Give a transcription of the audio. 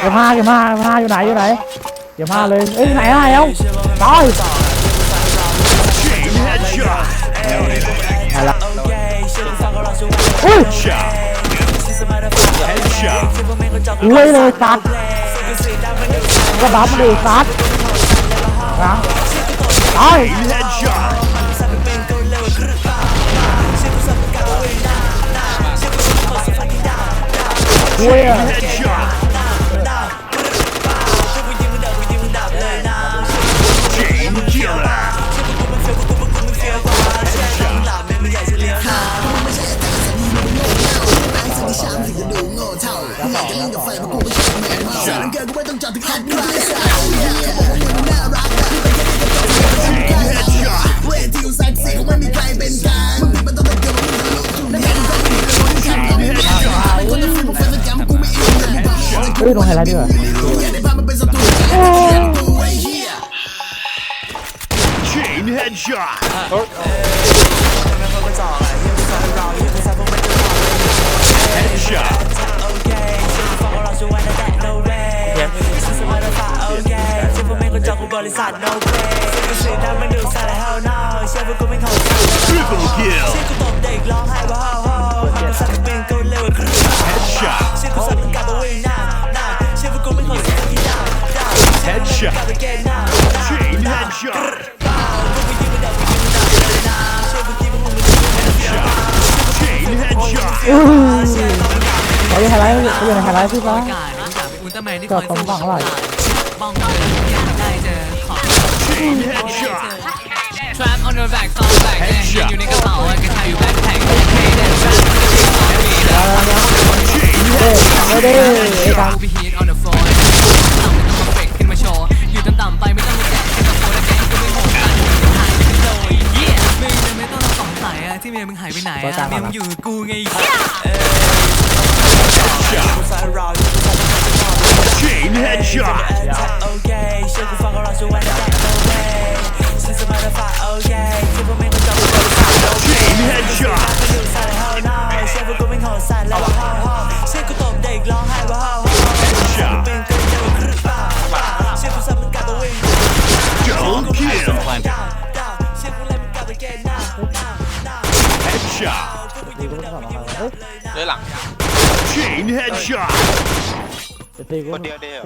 เก็บผ้าเก็บผ้าเก็บผ้าอยู่ไหนอยู่ไหนเก็บผ้าเลยเอ้ยไหนอะไรเอ้าตาย Chain headshot. ไหนละอุ้ยรวยเลยสัตว์ก็บัฟมาดิสัตว์นะตาย Chain headshot. รวยอะ เฮ้ยลงไฮไลท์ดีกว่า Chain headshot. Headshot. บริษัท no way กูสีดำมันดูสาย hell no เชื่อพวกกูไม่เข้าใจ Triple kill. กูตบเด็กร้องไห้ว่าโฮโฮมันก็สั่นเป็นกูเร็วกว่า Headshot. เชื่อกูสั่นกลับมาวิ่งหน้าหน้าเชื่อพวกกูไม่เข้าใจที่ดาวดาว Headshot. กลับไปเกณฑ์หน้า Chain headshot. พวกกูยิงไม่ได้กูยิงไม่ได้เลยนะเชื่อพวกกี้พวกมึงไม่ยิงไม่ได้ Chain headshot. อื้อเขาอยู่ไฮไลท์เขาอยู่ในไฮไลท์พี่ฟ้ากายนะจากเป็นอุลตร้าแมนที่ก็คอยสมหวังอะไร บ้องเลยอยากได้เจอขอ Chain headshot. Trap on your back ซองแบกแดงอยู่ในกระเป๋ากระชายอยู่แบ็คแพ็คโอเคเดิน trap มันก็ดีสองปีนะ Chain เด้ headshot. ไม่ได้ไอ้ตังกูไป hit on the floor ต่ำไม่ต้องมาเฟกขึ้นมาโชว์อยู่ต่ำๆไปไม่ต้องมาแจกแค่ตะโกนและแกงก็ไม่โหดกันหายไปเลย yeah มึงเนี่ยไม่ต้องสงสัยอะที่เมียมึงหายไปไหนอะเมียมึงอยู่กับกูไง Chain headshot. โอเคเชื่อกูฟังก็รอช่วยได้ no way ฉันสบายแล้วฝ่าโอเคเชื่อพวกไม่เข้าใจบริษัท no Chain headshot. มันดูสาย hell no เชื่อพวกกูไม่เข้าใจแล้วว่าฮ่าฮ่าเชื่อกูตบเด็กร้องไห้ว่าฮ่าฮ่า Headshot. เป็นกูเร็วกว่าเชื่อกูสั่นมันกลับมาวิ่ง Double kill. เชื่อกูเล่นมันกลับไปเกณฑ์หน้าหน้าหน้า Headshot. ด้วยหลัง Chain headshot. จะตีกู คนเดียวเดียว